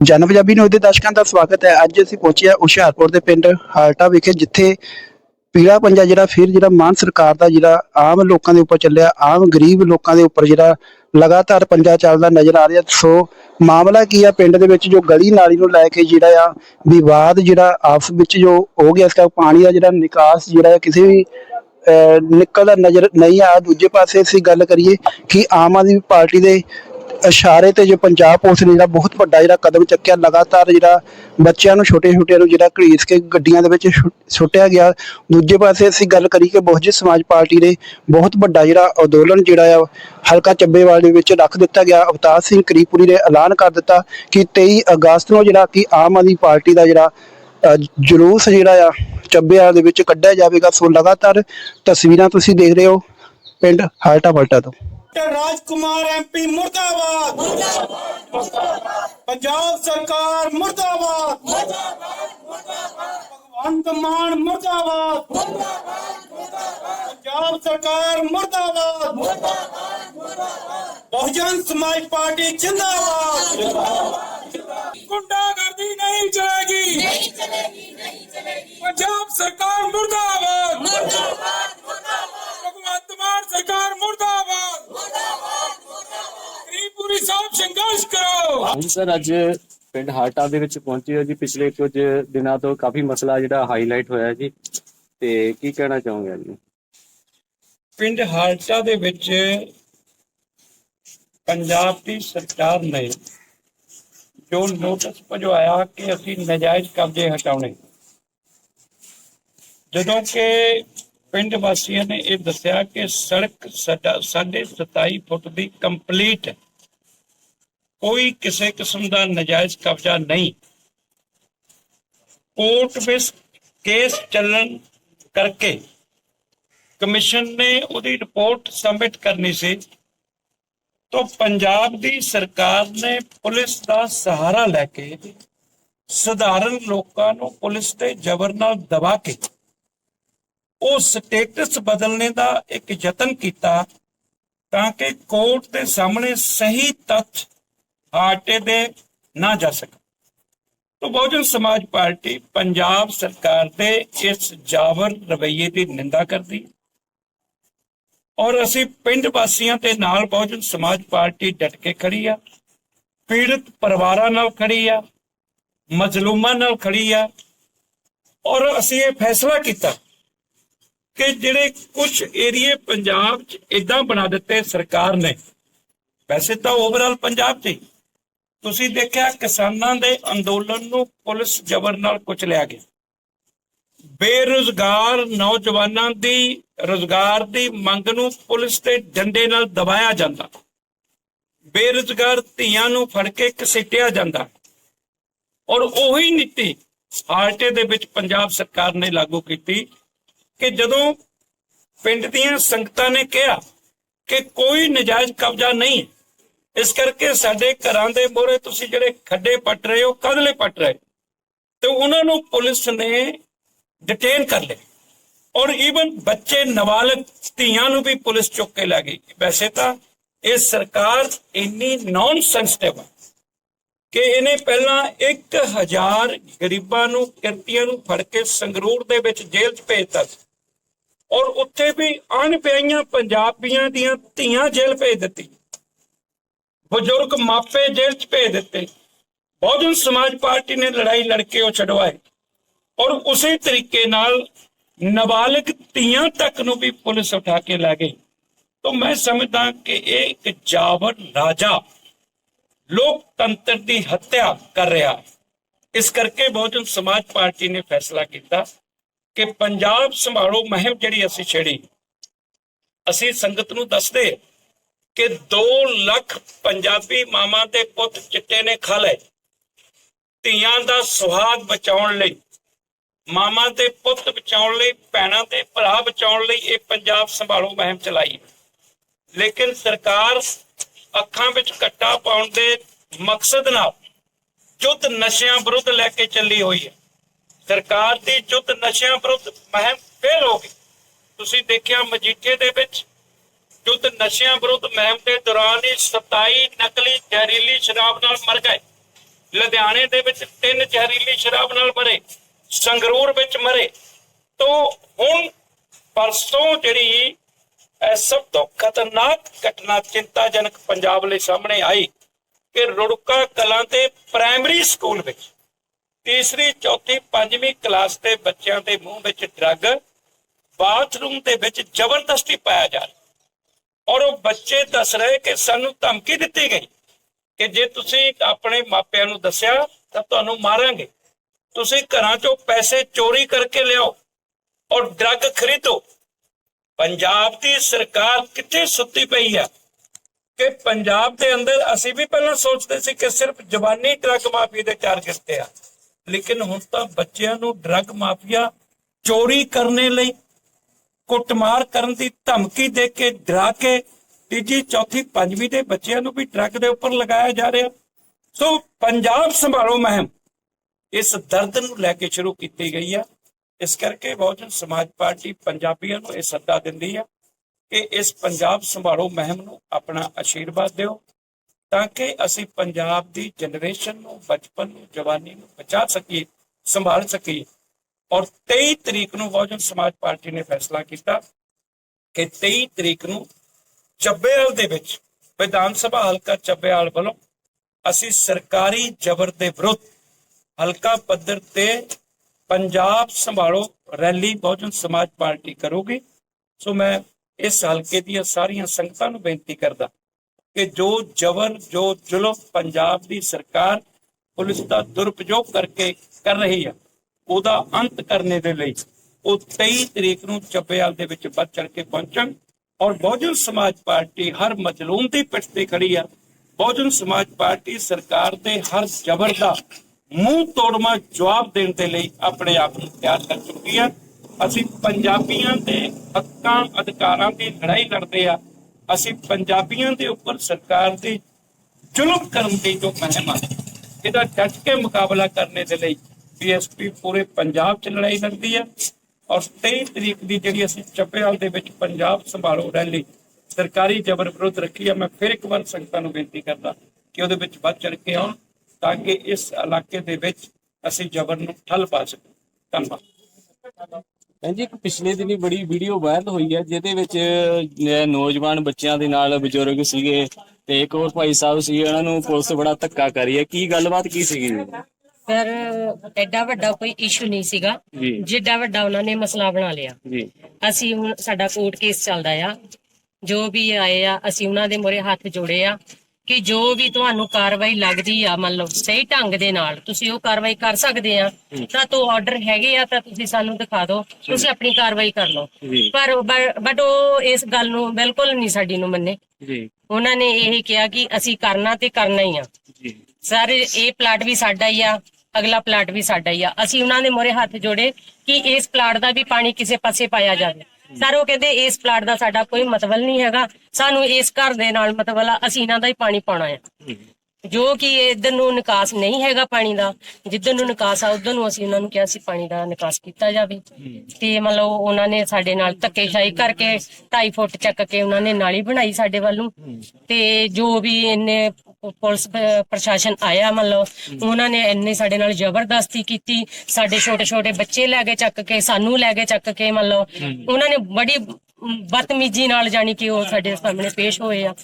ਜਨ ਪੰਜਾਬੀ ਨੂੰ ਉਹਦੇ ਦਰਸ਼ਕਾਂ ਦਾ ਸਵਾਗਤ ਹੈ। ਅੱਜ ਅਸੀਂ ਪਹੁੰਚੇ ਹਾਂ ਹੁਸ਼ਿਆਰਪੁਰ ਦੇ ਪਿੰਡ ਹਾਲਟਾ ਵਿਖੇ ਜਿੱਥੇ ਪੀਲਾ ਪੰਜਾ ਜਿਹੜਾ ਫਿਰ ਜਿਹੜਾ ਮਾਨ ਸਰਕਾਰ ਦਾ ਜਿਹੜਾ ਆਮ ਲੋਕਾਂ ਦੇ ਉੱਪਰ ਚੱਲਿਆ ਆਮ ਗਰੀਬ ਲੋਕਾਂ ਦੇ ਉੱਪਰ ਜਿਹੜਾ ਲਗਾਤਾਰ ਪੰਜਾ ਚੱਲਦਾ ਨਜ਼ਰ ਆ ਰਿਹਾ। ਸੋ ਮਾਮਲਾ ਕੀ ਆ ਪਿੰਡ ਦੇ ਵਿੱਚ ਜੋ ਗਲੀ ਨਾਲੀ ਨੂੰ ਲੈ ਕੇ ਜਿਹੜਾ ਆ ਵਿਵਾਦ ਜਿਹੜਾ ਆਪਸ ਵਿੱਚ ਜੋ ਹੋ ਗਿਆ ਇਸ ਦਾ ਪਾਣੀ ਦਾ ਜਿਹੜਾ ਨਿਕਾਸ ਜਿਹੜਾ ਆ ਕਿਸੇ ਵੀ ਅਹ, ਨਿਕਲਦਾ ਨਜ਼ਰ ਨਹੀਂ ਆ। ਦੂਜੇ ਪਾਸੇ ਅਸੀਂ ਗੱਲ ਕਰੀਏ ਕਿ ਆਮ ਆਦਮੀ ਪਾਰਟੀ ਦੇ ਇਸ਼ਾਰੇ ਤੇ ਜੋ ਪੰਜਾਬ ਪੁਲਿਸ ਨੇ ਜਿਹੜਾ ਬਹੁਤ ਵੱਡਾ ਜਿਹੜਾ ਕਦਮ ਚੱਕਿਆ, ਲਗਾਤਾਰ ਜਿਹੜਾ ਬੱਚਿਆਂ ਨੂੰ ਛੋਟੇ ਛੋਟਿਆਂ ਨੂੰ ਜਿਹੜਾ ਘੜੀਸ ਕੇ ਗੱਡੀਆਂ ਦੇ ਵਿੱਚ ਛੁ- ਸੁੱਟਿਆ ਗਿਆ। ਦੂਜੇ ਪਾਸੇ ਅਸੀਂ ਗੱਲ ਕਰੀ ਕਿ ਬਹੁਜਨ ਸਮਾਜ ਪਾਰਟੀ ਨੇ ਬਹੁਤ ਵੱਡਾ ਜਿਹੜਾ ਅੰਦੋਲਨ ਜਿਹੜਾ ਆ, ਹਲਕਾ ਚੱਬੇਵਾਲ ਦੇ ਵਿੱਚ ਰੱਖ ਦਿੱਤਾ ਗਿਆ। ਅਵਤਾਰ ਸਿੰਘ ਕਰੀਪੁਰੀ ਨੇ ਐਲਾਨ ਕਰ ਦਿੱਤਾ ਕਿ 23 ਅਗਸਤ ਨੂੰ ਜਿਹੜਾ ਕਿ ਆਮ ਆਦਮੀ ਪਾਰਟੀ ਦਾ ਜਿਹੜਾ ਜਲੂਸ ਜਿਹੜਾ ਆ, ਚੱਬੇਵਾਲ ਦੇ ਵਿੱਚ ਕੱਢਿਆ ਜਾਵੇਗਾ। ਸੋ ਲਗਾਤਾਰ ਤਸਵੀਰਾਂ ਤੁਸੀਂ ਦੇਖ ਰਹੇ ਹੋ, ਪਿੰਡ ਹਾਲਟਾ ਬਲਟਾ ਤੋਂ। ਡਾਕਟਰ ਰਾਜਕੁਮਾਰ ਐਮਪੀ ਮੁਰਦਾਬਾਦ ਪੰਜਾਬ ਸਰਕਾਰ ਮੁਰਦਾਬਾਦ ਭਗਵੰਤ ਮਾਨ ਮੁਰਦਾਬਾਦ ਪੰਜਾਬ ਸਰਕਾਰ ਮੁਰਦਾਬਾਦ ਬਹੁਜਨ ਸਮਾਜ ਪਾਰਟੀ ਜਿੰਦਾਬਾਦ ਗੁੰਡਾਗਰਦੀ ਨਹੀਂ ਚਲੇਗੀ ਨਹੀਂ ਚਲੇਗੀ ਨਹੀਂ ਚਲੇਗੀ ਪੰਜਾਬ ਸਰਕਾਰ ਮੁਰਦਾਬਾਦ ਗਰੀਬਪੁਰੀ ਸਾਹਿਬ ਸੰਘਰਸ਼ ਕਰੋ। ਹਾਂਜੀ ਸਰ ਅੱਜ ਪਿੰਡ ਹਾਟਾ ਦੇ ਵਿੱਚ ਪਹੁੰਚੇ ਹੋ ਜੀ। ਪਿਛਲੇ ਕੁਝ ਦਿਨਾਂ ਤੋਂ ਕਾਫੀ ਮਸਲਾ ਜਿਹੜਾ ਹਾਈਲਾਈਟ ਹੋਇਆ ਜੀ। ਤੇ ਕੀ ਕਹਿਣਾ ਚਾਹੋਗੇ ਜੀ ਪਿੰਡ ਹਾਲਟਾ ਦੇ ਵਿੱਚ ਪੰਜਾਬ ਦੀ ਸਰਕਾਰ ਨੇ ਜੋ ਨੋਟਿਸ ਭਜਵਾਇਆ ਕਿ ਅਸੀਂ ਨਜਾਇਜ਼ ਕਬਜ਼ੇ ਹਟਾਉਣੇ। ਜਦੋਂ ਕਿ ਪਿੰਡ ਵਾਸੀਆਂ ਨੇ ਇਹ ਦੱਸਿਆ ਕਿ ਸੜਕ ਸਾਡਾ ਸਾਢੇ 27 ਫੁੱਟ ਦੀ ਕੰਪਲੀਟ ਹੈ ਕੋਈ ਕਿਸੇ ਕਿਸਮ ਦਾ ਨਜਾਇਜ਼ ਕਬਜ਼ਾ ਨਹੀਂ। ਕੋਰਟ ਵਿੱਚ ਕੇਸ ਚੱਲਣ ਕਰਕੇ ਕਮਿਸ਼ਨ ਨੇ ਉਹਦੀ ਰਿਪੋਰਟ ਸਬਮਿਟ ਕਰਨੀ ਸੀ ਤਾਂ ਪੰਜਾਬ ਦੀ ਸਰਕਾਰ ਨੇ ਪੁਲਿਸ ਦਾ ਸਹਾਰਾ ਲੈ ਕੇ ਸਧਾਰਨ ਲੋਕਾਂ ਨੂੰ ਪੁਲਿਸ ਤੇ ਜ਼ਬਰ ਨਾਲ ਦਬਾ ਕੇ ਉਹ ਸਟੇਟਸ ਬਦਲਣੇ ਦਾ ਇੱਕ ਯਤਨ ਕੀਤਾ ਤਾਂ ਕਿ ਕੋਰਟ ਦੇ ਸਾਹਮਣੇ ਸਹੀ ਤੱਥ ਆਟੇ ਦੇ ਨਾ ਜਾ ਸਕਣ। ਤੋਂ ਬਹੁਜਨ ਸਮਾਜ ਪਾਰਟੀ ਪੰਜਾਬ ਸਰਕਾਰ ਦੇ ਇਸ ਜਾਵਰ ਰਵੱਈਏ ਦੀ ਨਿੰਦਾ ਕਰਦੀ ਹੈ। ਔਰ ਅਸੀਂ ਪਿੰਡ ਵਾਸੀਆਂ ਦੇ ਨਾਲ ਬਹੁਜਨ ਸਮਾਜ ਪਾਰਟੀ ਡਟ ਕੇ ਖੜੀ ਆ। ਪੀੜਤ ਪਰਿਵਾਰਾਂ ਨਾਲ ਖੜੀ ਆ। ਮਜ਼ਲੂਮਾਂ ਨਾਲ ਖੜੀ ਆ। ਔਰ ਅਸੀਂ ਇਹ ਫੈਸਲਾ ਕੀਤਾ ਕਿ ਜਿਹੜੇ ਕੁਝ ਏਰੀਏ ਪੰਜਾਬ 'ਚ ਇਦਾਂ ਬਣਾ ਦਿੱਤੇ ਸਰਕਾਰ ਨੇ, ਵੈਸੇ ਤਾਂ ਓਵਰਆਲ ਪੰਜਾਬ 'ਚ ਹੀ। ਤੁਸੀਂ ਦੇਖਿਆ ਕਿਸਾਨਾਂ ਦੇ ਅੰਦੋਲਨ ਨੂੰ ਪੁਲਿਸ ਜ਼ਬਰ ਨਾਲ ਕੁਚਲਿਆ ਗਿਆ। ਬੇਰੁਜ਼ਗਾਰ ਨੌਜਵਾਨਾਂ ਦੀ, ਰੁਜ਼ਗਾਰ ਦੀ ਮੰਗ ਨੂੰ ਪੁਲਿਸ ਤੇ ਡੰਡੇ ਨਾਲ ਦਬਾਇਆ ਜਾਂਦਾ। ਬੇਰੁਜ਼ਗਾਰ ਧੀਆਂ ਨੂੰ ਫੜ ਕੇ ਘਸੀਟਿਆ ਜਾਂਦਾ। ਔਰ ਉਹੀ ਨੀਤੀ ਹਾਲਟੇ ਦੇ ਵਿੱਚ ਪੰਜਾਬ ਸਰਕਾਰ ਨੇ ਲਾਗੂ ਕੀਤੀ ਕਿ ਜਦੋਂ ਪਿੰਡ ਦੀਆਂ ਸੰਗਤਾਂ ਨੇ ਕਿਹਾ ਕਿ ਕੋਈ ਨਜਾਇਜ਼ ਕਬਜ਼ਾ ਨਹੀਂ ਇਸ ਕਰਕੇ ਸਾਡੇ ਘਰਾਂ ਦੇ ਮੋਹਰੇ ਤੁਸੀਂ ਜਿਹੜੇ ਖੱਡੇ ਪੱਟ ਰਹੇ ਹੋ ਕਦਲੇ ਪੱਟ ਰਹੇ? ਤੇ ਉਹਨਾਂ ਨੂੰ ਪੁਲਿਸ ਨੇ ਡਿਟੇਨ ਕਰ ਲਿਆ। ਔਰ ਈਵਨ ਬੱਚੇ, ਨਾਬਾਲਗ ਧੀਆਂ ਨੂੰ ਵੀ ਪੁਲਿਸ ਚੁੱਕ ਕੇ ਲੈ ਗਈ। ਵੈਸੇ ਤਾਂ ਇਹ ਸਰਕਾਰ ਇੰਨੀ ਨਾਨ ਸੈਂਸਿਟਿਵ ਹੈ ਕਿ ਇਹਨੇ ਪਹਿਲਾਂ 1000 ਗਰੀਬਾਂ ਨੂੰ, ਕਿਰਤੀਆਂ ਨੂੰ ਫੜ ਕੇ ਸੰਗਰੂਰ ਦੇ ਵਿੱਚ ਜੇਲ੍ਹ 'ਚ ਭੇਜਤਾ ਸੀ। ਔਰ ਉੱਥੇ ਵੀ ਅਣਪਿਆਈਆਂ ਪੰਜਾਬੀਆਂ ਦੀਆਂ ਧੀਆਂ ਜੇਲ੍ਹ ਭੇਜ ਦਿੱਤੀ। ਬਜ਼ੁਰਗ ਮਾਪੇ ਜੇਲ੍ਹ 'ਚ ਭੇਜ ਦਿੱਤੇ। ਬਹੁਜਨ ਸਮਾਜ ਪਾਰਟੀ ਨੇ ਲੜਾਈ ਲੜ ਕੇ ਉਹ ਛਡਵਾਏ ਔਰ ਉਸੇ ਤਰੀਕੇ ਨਾਲ ਨਾਬਾਲਗ ਧੀਆਂ ਤੱਕ ਨੂੰ ਵੀ ਪੁਲਿਸ ਉਠਾ ਕੇ ਲੈ ਗਈ। ਤਾਂ ਮੈਂ ਸਮਝਦਾ ਕਿ ਇਹ ਇੱਕ ਜਾਬਰ ਰਾਜਾ ਲੋਕਤੰਤਰ ਦੀ ਹੱਤਿਆ ਕਰ ਰਿਹਾ। ਹੈ ਇਸ ਕਰਕੇ ਬਹੁਜਨ ਸਮਾਜ ਪਾਰਟੀ ਨੇ ਫੈਸਲਾ ਕੀਤਾ ਕਿ ਪੰਜਾਬ ਸੰਭਾਲੋ ਮੁਹਿੰਮ ਜਿਹੜੀ ਅਸੀਂ ਛੇੜੀ। ਅਸੀਂ ਸੰਗਤ ਨੂੰ ਦੱਸਦੇ ਕਿ 2 ਲੱਖ ਪੰਜਾਬੀ ਮਾਮਾ ਤੇ ਪੁੱਤ ਚਿੱਟੇ ਨੇ ਖਾ ਲਏ। ਧੀਆਂ ਦਾ ਸੁਹਾਗ ਬਚਾਉਣ ਲਈ ਮਾਮਾ ਤੇ ਪੁੱਤ ਬਚਾਉਣ ਲਈ, ਭੈਣਾਂ ਤੇ ਭਰਾ ਬਚਾਉਣ ਲਈ ਇਹ ਪੰਜਾਬ ਸੰਭਾਲੋ ਮੁਹਿੰਮ ਚਲਾਈ। ਲੇਕਿਨ ਸਰਕਾਰ ਅੱਖਾਂ ਵਿੱਚ ਕੱਟਾ ਪਾਉਣ ਦੇ ਮਕਸਦ ਨਾਲ ਜੁੱਧ ਨਸ਼ਿਆਂ ਵਿਰੁੱਧ ਲੈ ਕੇ ਚੱਲੀ ਹੋਈ ਹੈ। ਸਰਕਾਰ ਦੀ ਜੁੱਧ ਨਸ਼ਿਆਂ ਵਿਰੁੱਧ ਮਹਿਮ ਫੇਲ ਹੋ ਗਈ। ਤੁਸੀਂ ਦੇਖਿਆ ਮਜੀਠੇ ਦੇ ਵਿੱਚ ਜੁੱਧ ਨਸ਼ਿਆਂ ਵਿਰੁੱਧ ਮਹਿਮ ਦੇ ਦੌਰਾਨ ਹੀ 27 ਨਕਲੀ ਜ਼ਹਿਰੀਲੀ ਸ਼ਰਾਬ ਨਾਲ ਮਰ ਗਏ। ਲੁਧਿਆਣੇ ਦੇ ਵਿੱਚ ਤਿੰਨ ਜ਼ਹਿਰੀਲੀ ਸ਼ਰਾਬ ਨਾਲ ਮਰੇ, ਸੰਗਰੂਰ ਵਿੱਚ ਮਰੇ। ਤੋਂ ਹੁਣ ਪਰਸੋਂ ਜਿਹੜੀ ਇਹ ਸਭ ਤੋਂ ਖਤਰਨਾਕ ਘਟਨਾ ਚਿੰਤਾਜਨਕ ਪੰਜਾਬ ਲਈ ਸਾਹਮਣੇ ਆਈ ਕਿ ਰੁੜਕਾ ਕਲਾਂ ਦੇ ਪ੍ਰਾਇਮਰੀ ਸਕੂਲ ਵਿੱਚ ਤੀਸਰੀ, ਚੌਥੀ, ਪੰਜਵੀਂ ਕਲਾਸ ਦੇ ਬੱਚਿਆਂ ਦੇ ਮੂੰਹ ਵਿੱਚ ਡਰੱਗ, ਬਾਥਰੂਮ ਦੇ ਵਿੱਚ ਜ਼ਬਰਦਸਤੀ ਪਾਇਆ ਜਾ ਰਿਹਾ। ਔਰ ਉਹ ਬੱਚੇ ਦੱਸ ਰਹੇ ਕਿ ਸਾਨੂੰ ਧਮਕੀ ਦਿੱਤੀ ਗਈ ਕਿ ਜੇ ਤੁਸੀਂ ਆਪਣੇ ਮਾਪਿਆਂ ਨੂੰ ਦੱਸਿਆ ਤਾਂ ਤੁਹਾਨੂੰ ਮਾਰਾਂਗੇ। ਤੁਸੀਂ ਘਰਾਂ ਚੋਂ ਪੈਸੇ ਚੋਰੀ ਕਰਕੇ ਲਿਆਓ ਔਰ ਡਰੱਗ ਖਰੀਦੋ। ਪੰਜਾਬ ਦੀ ਸਰਕਾਰ ਕਿੱਥੇ ਸੁੱਤੀ ਪਈ ਆ ਕਿ ਪੰਜਾਬ ਦੇ ਅੰਦਰ ਅਸੀਂ ਵੀ ਪਹਿਲਾਂ ਸੋਚਦੇ ਸੀ ਕਿ ਸਿਰਫ ਜਵਾਨੀ ਡਰੱਗ ਮਾਫੀਆ ਦੇ ਟਾਰਗੇਟ ਤੇ ਆ। ਲੇਕਿਨ ਹੁਣ ਤਾਂ ਬੱਚਿਆਂ ਨੂੰ ਡਰੱਗ ਮਾਫੀਆ ਚੋਰੀ ਕਰਨੇ ਲਈ ਕੁੱਟਮਾਰ ਕਰਨ ਦੀ ਧਮਕੀ ਦੇ ਕੇ ਡਰਾ ਕੇ ਤੀਜੀ, ਚੌਥੀ, ਪੰਜਵੀਂ ਦੇ ਬੱਚਿਆਂ ਨੂੰ ਵੀ ਡਰੱਗ ਦੇ ਉੱਪਰ ਲਗਾਇਆ ਜਾ ਰਿਹਾ। ਸੋ ਪੰਜਾਬ ਸੰਭਾਲੋ ਮਹਿਮ ਇਸ ਦਰਦ ਨੂੰ ਲੈ ਕੇ ਸ਼ੁਰੂ ਕੀਤੀ ਗਈ ਆ। ਇਸ ਕਰਕੇ ਬਹੁਜਨ ਸਮਾਜ ਪਾਰਟੀ ਪੰਜਾਬੀਆਂ ਨੂੰ ਇਹ ਸੱਦਾ ਦਿੰਦੀ ਆ ਕਿ ਇਸ ਪੰਜਾਬ ਸੰਭਾਲੋ ਮਹਿਮ ਨੂੰ ਆਪਣਾ ਆਸ਼ੀਰਵਾਦ ਦਿਓ ਤਾਂ ਕਿ ਅਸੀਂ ਪੰਜਾਬ ਦੀ ਜਨਰੇਸ਼ਨ ਨੂੰ, ਬਚਪਨ ਨੂੰ, ਜਵਾਨੀ ਨੂੰ ਬਚਾ ਸਕੀਏ, ਸੰਭਾਲ ਸਕੀਏ। ਔਰ 23 ਤਰੀਕ ਨੂੰ ਬਹੁਜਨ ਸਮਾਜ ਪਾਰਟੀ ਨੇ ਫੈਸਲਾ ਕੀਤਾ ਕਿ 23 ਤਰੀਕ ਨੂੰ ਚੱਬੇਵਾਲ ਦੇ ਵਿੱਚ ਵਿਧਾਨ ਸਭਾ ਹਲਕਾ ਚੱਬੇਵਾਲ ਵੱਲੋਂ ਅਸੀਂ ਸਰਕਾਰੀ ਜ਼ਬਰ ਦੇ ਵਿਰੁੱਧ ਹਲਕਾ ਪੱਧਰ ਤੇ ਪੰਜਾਬ ਸੰਭਾਲੋ ਰੈਲੀ ਬਹੁਜਨ ਸਮਾਜ ਪਾਰਟੀ ਕਰੂਗੀ। ਸੋ ਮੈਂ ਇਸ ਹਲਕੇ ਦੀਆਂ ਸਾਰੀਆਂ ਸੰਗਤਾਂ ਨੂੰ ਬੇਨਤੀ ਕਰਦਾ ਕਿ ਜੋ ਜਬਰ ਜੋ ਜ਼ੁਲਮ ਪੰਜਾਬ ਦੀ ਸਰਕਾਰ ਪੁਲਿਸ ਦਾ ਦੁਰਪਯੋਗ ਕਰਕੇ ਕਰ ਰਹੀ ਹੈ ਉਹਦਾ ਅੰਤ ਕਰਨੇ ਦੇ ਲਈ ਉਹ 23 ਤਰੀਕ ਨੂੰ ਚੱਬੇਵਾਲ ਦੇ ਵਿੱਚ ਵੱਧ ਚੜ ਕੇ ਪਹੁੰਚਣ। ਔਰ ਬਹੁਜਨ ਸਮਾਜ ਪਾਰਟੀ ਹਰ ਮਜਲੂਮ ਦੀ ਪਿੱਠ ਤੇ ਖੜੀ ਆ। ਬਹੁਜਨ ਸਮਾਜ ਪਾਰਟੀ ਸਰਕਾਰ ਦੇ ਹਰ ਜ਼ਬਰ ਦਾ ਮੂੰਹ ਤੋੜਮਾ ਜਵਾਬ ਦੇਣ ਦੇ ਲਈ ਆਪਣੇ ਆਪ ਨੂੰ ਤਿਆਰ ਕਰ ਚੁੱਕੀ ਆ। ਅਸੀਂ ਪੰਜਾਬੀਆਂ ਦੇ ਹੱਕਾਂ, ਅਧਿਕਾਰਾਂ ਦੀ ਲੜਾਈ ਲੜਦੇ ਆ। ਅਸੀਂ ਪੰਜਾਬੀਆਂ ਦੇ ਉੱਪਰ ਸਰਕਾਰ ਦੀ ਜ਼ੁਲਮ ਕਰਨ ਦੀ ਜੋ ਮਹਿਮ ਆ ਇਹਦਾ ਡਟ ਕੇ ਮੁਕਾਬਲਾ ਕਰਨੇ ਦੇ ਲਈ ਬੀਐਸਪੀ ਪੂਰੇ ਪੰਜਾਬ 'ਚ ਲੜਾਈ ਲੜਦੀ ਹੈ ਔਰ 23 ਤਰੀਕ ਦੀ ਜਿਹੜੀ ਅਸੀਂ ਚੱਪੇਵਾਲ ਦੇ ਵਿੱਚ ਪੰਜਾਬ ਸੰਭਾਲੋ ਰੈਲੀ ਸਰਕਾਰੀ ਜ਼ਬਰ ਵਿਰੁੱਧ ਰੱਖੀ ਆ ਮੈਂ ਫਿਰ ਇੱਕ ਵਾਰ ਸੰਗਤਾਂ ਨੂੰ ਬੇਨਤੀ ਕਰਦਾ ਕਿ ਉਹਦੇ ਵਿੱਚ ਵੱਧ ਚੜ ਕੇ ਆਉਣ ਤਾਂ ਕਿ ਇਸ ਇਲਾਕੇ ਦੇ ਵਿੱਚ ਅਸੀਂ ਜ਼ਬਰ ਨੂੰ ਠੱਲ ਪਾ ਸਕੀਏ। ਧੰਨਵਾਦ। ਹਾਂਜੀ ਇੱਕ ਪਿਛਲੇ ਦਿਨੀ ਬੜੀ ਵੀਡੀਓ ਵਾਇਰਲ ਹੋਈ ਹੈ, ਜਿਹਦੇ ਵਿੱਚ ਨੌਜਵਾਨ ਬੱਚਿਆਂ ਦੇ ਨਾਲ ਬਜ਼ੁਰਗ ਸੀਗੇ ਤੇ ਇੱਕ ਹੋਰ ਭਾਈ ਸਾਹਿਬ ਸੀ ਉਹਨਾਂ ਨੂੰ ਪੁਲਿਸ ਬੜਾ ਧੱਕਾ ਕਰੀ ਹੈ। ਕੀ ਗੱਲਬਾਤ ਕੀ ਸੀਗੀ? ਪਰ ਐਡਾ ਵੱਡਾ ਕੋਈ ਇਸ਼ੂ ਨਹੀਂ ਸੀਗਾ। ਜੀ। ਜਿੱਡਾ ਵੱਡਾ ਉਹਨਾਂ ਨੇ ਮਸਲਾ ਬਣਾ ਲਿਆ। ਜੀ। ਅਸੀਂ ਹੁਣ ਸਾਡਾ ਕੋਰਟ ਕੇਸ ਚੱਲਦਾ ਆ। ਜੋ ਵੀ ਆਏ ਆ ਅਸੀਂ ਉਹਨਾਂ ਦੇ ਮੋਰੇ ਹੱਥ ਜੋੜੇ ਆ ਕਿ ਜੋ ਵੀ ਤੁਹਾਨੂੰ ਕਾਰਵਾਈ ਲੱਗਦੀ ਆ ਮੰਨ ਲਓ ਸਹੀ ਢੰਗ ਦੇ ਨਾਲ ਤੁਸੀਂ ਉਹ ਕਾਰਵਾਈ ਕਰ ਸਕਦੇ ਆ ਤਾਂ ਤੋਂ ਆਰਡਰ ਹੈਗੇ ਆ ਤਾਂ ਤੁਸੀਂ ਸਾਨੂੰ ਦਿਖਾ ਦਿਓ ਤੁਸੀਂ ਆਪਣੀ ਕਾਰਵਾਈ ਕਰ ਲਓ। ਜੀ। ਪਰ ਬਟ ਉਹ ਇਸ ਗੱਲ ਨੂੰ ਬਿਲਕੁਲ ਨਹੀਂ ਸਾਡੀ ਨੂੰ ਮੰਨੇ। ਜੀ। ਉਹਨਾਂ ਨੇ ਇਹ ਕਿਹਾ ਕਿ ਅਸੀਂ ਕਰਨਾ ਤੇ ਕਰਨਾ ਹੀ ਆ। ਜੀ। ਸਰ ਇਹ ਪਲਾਟ ਵੀ ਸਾਡਾ ਹੀ ਆ। ਅਗਲਾ ਪਲਾਟ ਵੀ ਸਾਡਾ ਹੀ ਆ। ਅਸੀਂ ਉਹਨਾਂ ਦੇ ਮੋਰੇ ਹੱਥ ਜੋੜੇ ਕਿ ਇਸ ਪਲਾਟ ਦਾ ਵੀ ਪਾਣੀ ਕਿਸੇ ਪਾਸੇ ਪਾਇਆ ਜਾਵੇ। ਸਰ, ਉਹ ਕਹਿੰਦੇ ਇਸ ਪਲਾਟ ਦਾ ਸਾਡਾ ਕੋਈ ਮਤਲਬ ਨਹੀਂ ਹੈਗਾ। ਸਾਨੂੰ ਇਸ ਘਰ ਦੇ ਨਾਲ ਮਤਲਬ ਆ। ਅਸੀਂ ਇਹਨਾਂ ਦਾ ਹੀ ਪਾਣੀ ਪਾਉਣਾ ਆ। ਜੋ ਕਿ ਇਧਰ ਨੂੰ ਨਿਕਾਸ ਨਹੀਂ ਹੈਗਾ ਪਾਣੀ ਦਾ। ਜਿੱਧਰ ਨੂੰ ਨਿਕਾਸ ਆ, ਉਧਰ ਨੂੰ ਅਸੀਂ ਉਹਨਾਂ ਨੂੰ ਕਿਹਾ ਸੀ ਪਾਣੀ ਦਾ ਨਿਕਾਸ ਕੀਤਾ ਜਾਵੇ। ਤੇ ਮਤਲਬ ਉਹਨਾਂ ਨੇ ਸਾਡੇ ਨਾਲ ਧੱਕੇਸ਼ਾਹੀ ਕਰਕੇ 2.5 ਫੁੱਟ ਚੱਕ ਕੇ ਉਹਨਾਂ ਨੇ ਨਾਲੀ ਬਣਾਈ ਸਾਡੇ ਵੱਲ। ਨੂੰ ਤੇ ਜੋ ਵੀ ਇਹਨੇ ਪੁਲਿਸ ਪ- ਪ੍ਰਸ਼ਾਸਨ ਆਇਆ ਮਤਲਬ ਉਹਨਾਂ ਨੇ ਇੰਨੇ ਸਾਡੇ ਨਾਲ ਜ਼ਬਰਦਸਤੀ ਕੀਤੀ। ਸਾਡੇ ਛੋਟੇ ਛੋਟੇ ਬੱਚੇ ਲੈ ਕੇ ਚੱਕ ਕੇ ਸਾਨੂੰ ਲੈ ਕੇ ਚੱਕ ਕੇ ਮਤਲਬ ਉਹਨਾਂ ਨੇ ਬੜੀ ਬਦਤਮੀਜ਼ੀ ਨਾਲ ਜਾਣੀ ਕਿ ਉਹ ਸਾਡੇ ਸਾਹਮਣੇ ਪੇਸ਼ ਹੋਏ ਆ।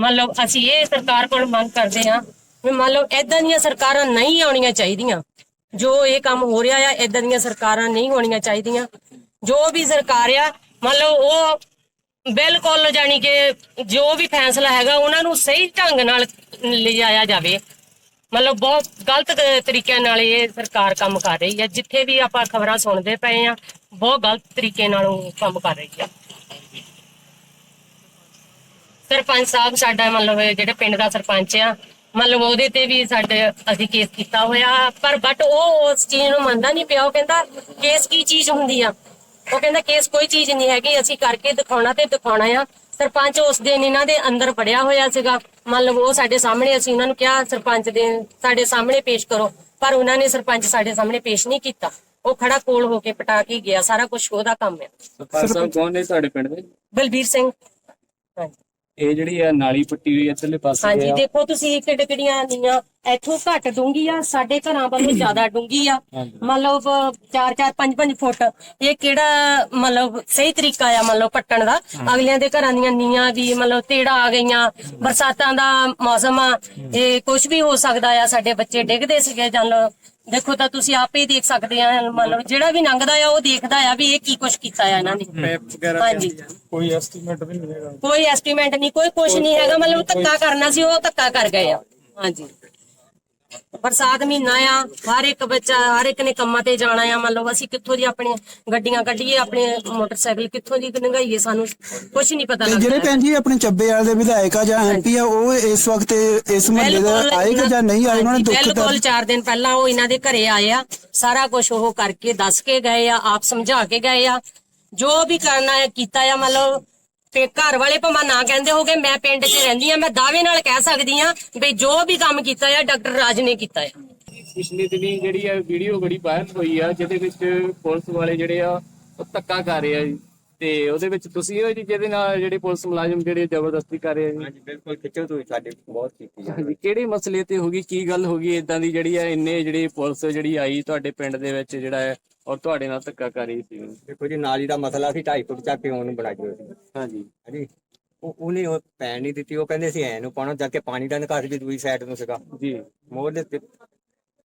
ਮਤਲਬ ਅਸੀਂ ਇਹ ਸਰਕਾਰ ਕੋਲ ਮੰਗ ਕਰਦੇ ਆ ਵੀ ਮੰਨ ਲਓ ਇਦਾਂ ਦੀਆਂ ਸਰਕਾਰਾਂ ਨਹੀਂ ਆਉਣੀਆਂ ਚਾਹੀਦੀਆਂ। ਜੋ ਇਹ ਕੰਮ ਹੋ ਰਿਹਾ ਆ ਇਦਾਂ ਦੀਆਂ ਸਰਕਾਰਾਂ ਨਹੀਂ ਹੋਣੀਆਂ ਚਾਹੀਦੀਆਂ। ਜੋ ਵੀ ਸਰਕਾਰ ਆ ਮੰਨ ਲਓ ਉਹ ਬਿਲਕੁਲ ਜਾਣੀ ਕਿ ਜੋ ਵੀ ਫੈਸਲਾ ਹੈਗਾ, ਉਹਨਾਂ ਨੂੰ ਸਹੀ ਢੰਗ ਨਾਲ ਲਿਜਾਇਆ ਜਾਵੇ। ਮਤਲਬ ਬਹੁਤ ਗਲਤ ਤਰੀਕੇ ਨਾਲ ਇਹ ਸਰਕਾਰ ਕੰਮ ਕਰ ਰਹੀ ਹੈ। ਜਿੱਥੇ ਵੀ ਆਪਾਂ ਖਬਰਾਂ ਸੁਣਦੇ ਪਏ ਆ ਬਹੁਤ ਗਲਤ ਤਰੀਕੇ ਨਾਲ ਉਹ ਕੰਮ ਕਰ ਰਹੀ ਆ ਸਰਪੰਚ ਸਾਹਿਬ ਸਾਡਾ ਮਤਲਬ ਜਿਹੜੇ ਪਿੰਡ ਦਾ ਸਰਪੰਚ ਆ, ਮਤਲਬ ਉਹਦੇ ਤੇ ਵੀ ਸਾਡੇ ਅਸੀਂ ਕੇਸ ਕੀਤਾ ਹੋਇਆ। ਪਰ ਬਟ ਉਹ ਉਸ ਚੀਜ਼ ਨੂੰ ਮੰਨਦਾ ਨਹੀਂ ਪਿਆ। ਉਹ ਕਹਿੰਦਾ ਕੇਸ ਕੀ ਚੀਜ਼ ਹੁੰਦੀ ਆ? ਉਹ ਕਹਿੰਦਾ ਕੇਸ ਕੋਈ ਚੀਜ਼ ਨਹੀਂ ਹੈਗੀ ਅਸੀਂ ਕਰਕੇ ਦਿਖਾਉਣਾ ਤੇ ਦਿਖਾਉਣਾ ਆ। ਸਰਪੰਚ ਉਸ ਦਿਨ ਇਹਨਾਂ ਦੇ ਅੰਦਰ ਵੜਿਆ ਹੋਇਆ ਸੀਗਾ। ਮਤਲਬ ਉਹ ਸਾਡੇ ਸਾਹਮਣੇ ਅਸੀਂ ਉਹਨਾਂ ਨੂੰ ਕਿਹਾ ਸਰਪੰਚ ਦੇ ਸਾਡੇ ਸਾਹਮਣੇ ਪੇਸ਼ ਕਰੋ। ਪਰ ਉਹਨਾਂ ਨੇ ਸਰਪੰਚ ਸਾਡੇ ਸਾਹਮਣੇ ਪੇਸ਼ ਨਹੀਂ ਕੀਤਾ। ਉਹ ਖੜਾ ਕੋਲ ਹੋ ਕੇ ਪਟਾ ਕੇ ਗਿਆ। ਸਾਰਾ ਕੁਝ ਉਹਦਾ ਕੰਮ ਹੈ ਸਰਪੰਚ ਸਾਹਿਬ ਕੌਣ ਨੇ ਤੁਹਾਡੇ ਪਿੰਡ ਦੇ? ਬਲਬੀਰ ਸਿੰਘ। ਹਾਂਜੀ। ਇਹ ਜਿਹੜੀ ਆ ਨਾਲੀ ਪੱਟੀ ਹੋਈ ਇੱਧਰਲੇ ਪਾਸੇ ਹਾਂਜੀ ਆ ਦੇਖੋ ਤੁਸੀਂ ਕਿਹੜੇ ਕਿਹੜੀਆਂ ਨੀਆਂ ਇੱਥੋਂ ਘੱਟ ਡੂੰਗੀ ਆ ਸਾਡੇ ਘਰਾਂ ਵੱਲੋਂ ਜ਼ਿਆਦਾ ਡੂੰਗੀ ਆ। ਮਤਲਬ 4-4 5-5 ਫੁੱਟ। ਇਹ ਕਿਹੜਾ ਮਤਲਬ ਸਹੀ ਤਰੀਕਾ ਆ ਮਤਲਬ ਪੱਟਣ ਦਾ? ਅਗਲਿਆਂ ਦੇ ਘਰਾਂ ਦੀਆਂ ਨੀਆਂ ਵੀ ਮਤਲਬ ਤੇੜਾ ਆ ਗਈਆਂ ਬਰਸਾਤਾਂ ਦਾ ਮੌਸਮ ਆ। ਇਹ ਕੁਝ ਵੀ ਹੋ ਸਕਦਾ ਆ ਸਾਡੇ ਬੱਚੇ ਡਿੱਗਦੇ ਸੀਗੇ ਜਾਂ ਦੇਖੋ ਤਾਂ ਤੁਸੀਂ ਆਪੇ ਹੀ ਦੇਖ ਸਕਦੇ ਆ ਮਤਲਬ ਜਿਹੜਾ ਵੀ ਲੰਘਦਾ ਆ ਉਹ ਦੇਖਦਾ ਆ ਵੀ ਇਹ ਕੀ ਕੁਝ ਕੀਤਾ ਆ ਇਹਨਾਂ ਨੇ। ਹਾਂਜੀ। ਕੋਈ ਐਸਟੀਮੇਟ ਵੀ ਨਹੀਂ ਹੈਗਾ। ਕੋਈ ਐਸਟੀਮੇਟ ਨਹੀਂ ਕੋਈ ਕੁਝ ਨਹੀਂ ਹੈਗਾ ਮਤਲਬ ਧੱਕਾ ਕਰਨਾ ਸੀ ਉਹ ਧੱਕਾ ਕਰ ਗਏ ਆ। ਹਾਂਜੀ। ਬਰਸਾਤ ਮਹੀਨਾ ਆ ਹਰ ਇੱਕ ਬੱਚਾ ਹਰ ਇੱਕ ਨੇ ਕੰਮਾਂ ਤੇ ਜਾਣਾ ਆ। ਮੰਨ ਲਓ ਅਸੀਂ ਕਿੱਥੋਂ ਦੀ ਆਪਣੀਆਂ ਗੱਡੀਆਂ ਕੱਢੀਏ ਆਪਣੇ ਮੋਟਰਸਾਈਕਲ ਕਿੱਥੋਂ ਦੀ ਲੰਘਾਈਏ ਸਾਨੂੰ ਕੁਝ ਨਹੀਂ ਪਤਾ ਲੱਗਦਾ। ਜਿਹੜੇ ਭੈਣ ਜੀ ਆਪਣੇ ਚੱਬੇ ਵਾਲੇ ਦੇ ਵਿਧਾਇਕ ਆ ਜਾਂ ਐਮਪੀ ਆ ਉਹ ਇਸ ਵਕਤ ਇਸ ਮਹੱਲੇ ਦਾ ਆਏਗਾ ਜਾਂ ਨਹੀਂ ਆਏ ਉਹਨਾਂ ਨੇ ਦੁੱਖ ਬਿਲਕੁਲ 4 ਦਿਨ ਪਹਿਲਾਂ ਉਹ ਇਹਨਾਂ ਦੇ ਘਰੇ ਆਏ ਆ। ਸਾਰਾ ਕੁਝ ਉਹ ਕਰਕੇ ਦੱਸ ਕੇ ਗਏ ਆ ਆਪ ਸਮਝਾ ਕੇ ਗਏ ਆ। ਜੋ ਵੀ ਕਰਨਾ ਹੈ ਕੀਤਾ ਆ ਮਤਲਬ ਤੇ ਘਰ ਵਾਲੇ ਭਾਵੇਂ ਨਾ ਕਹਿੰਦੇ ਹੋਗੇ ਮੈਂ ਪਿੰਡ 'ਚ ਰਹਿੰਦੀ ਆ ਮੈਂ ਦਾਅਵੇ ਨਾਲ ਕਹਿ ਸਕਦੀ ਆ ਵੀ ਜੋ ਵੀ ਕੰਮ ਕੀਤਾ ਆ ਡਾਕਟਰ ਰਾਜ ਨੇ ਕੀਤਾ ਆ। ਪਿਛਲੇ ਦਿਨੀ ਜਿਹੜੀ ਹੈ ਵੀਡੀਓ ਬੜੀ ਵਾਇਰਲ ਹੋਈ ਆ ਜਿਹਦੇ ਵਿੱਚ ਪੁਲਿਸ ਵਾਲੇ ਜਿਹੜੇ ਆ ਉਹ ਧੱਕਾ ਕਰ ਰਹੇ ਆ ਜੀ। ਤੇ ਉਹਦੇ ਵਿੱਚ ਤੁਸੀਂ ਹੋ ਜੀ ਜਿਹਦੇ ਨਾਲ ਜਿਹੜੇ ਪੁਲਿਸ ਮੁਲਾਜ਼ਮ ਜਿਹੜੇ ਜ਼ਬਰਦਸਤੀ ਕਰ ਰਹੇ ਆ ਜੀ? ਹਾਂਜੀ ਬਿਲਕੁਲ ਖਿੱਚੋ ਤੁਸੀਂ ਸਾਡੇ ਬਹੁਤ ਕੀਤੀ ਜਾਂਦੀ ਹਾਂਜੀ ਕਿਹੜੇ ਮਸਲੇ ਤੇ ਹੋਗੀ ਕੀ ਗੱਲ ਹੋਗੀ ਇਦਾਂ ਦੀ ਜਿਹੜੀ ਹੈ ਇੰਨੇ ਜਿਹੜੀ ਪੁਲਿਸ ਜਿਹੜੀ ਆਈ ਤੁਹਾਡੇ ਪਿੰਡ ਦੇ ਵਿੱਚ ਜਿਹੜਾ ਹੈ ਔਰ ਤੁਹਾਡੇ ਨਾਲ ਧੱਕਾ ਕਰ ਰਹੀ ਸੀ। ਦੇਖੋ ਜੀ ਨਾਲੀ ਦਾ ਮਸਲਾ ਸੀ 2.5 ਫੁੱਟ ਚੱਕ ਕੇ ਉਹਨੂੰ ਬਣਾਈ ਹੋਈ ਸੀ। ਹਾਂਜੀ। ਹਾਂਜੀ। ਉਹ ਉਹਨੇ ਉਹ ਪੈਣ ਨਹੀਂ ਦਿੱਤੀ ਉਹ ਕਹਿੰਦੇ ਸੀ ਐ ਨੂੰ ਪਾਉਣਾ ਜਦ ਕਿ ਪਾਣੀ ਦਾ ਨਿਕਾਸ ਵੀ ਦੂਜੀ ਸਾਈਡ ਨੂੰ ਸੀਗਾ। ਜੀ। ਮੋਰ ਦੇ ਤੇ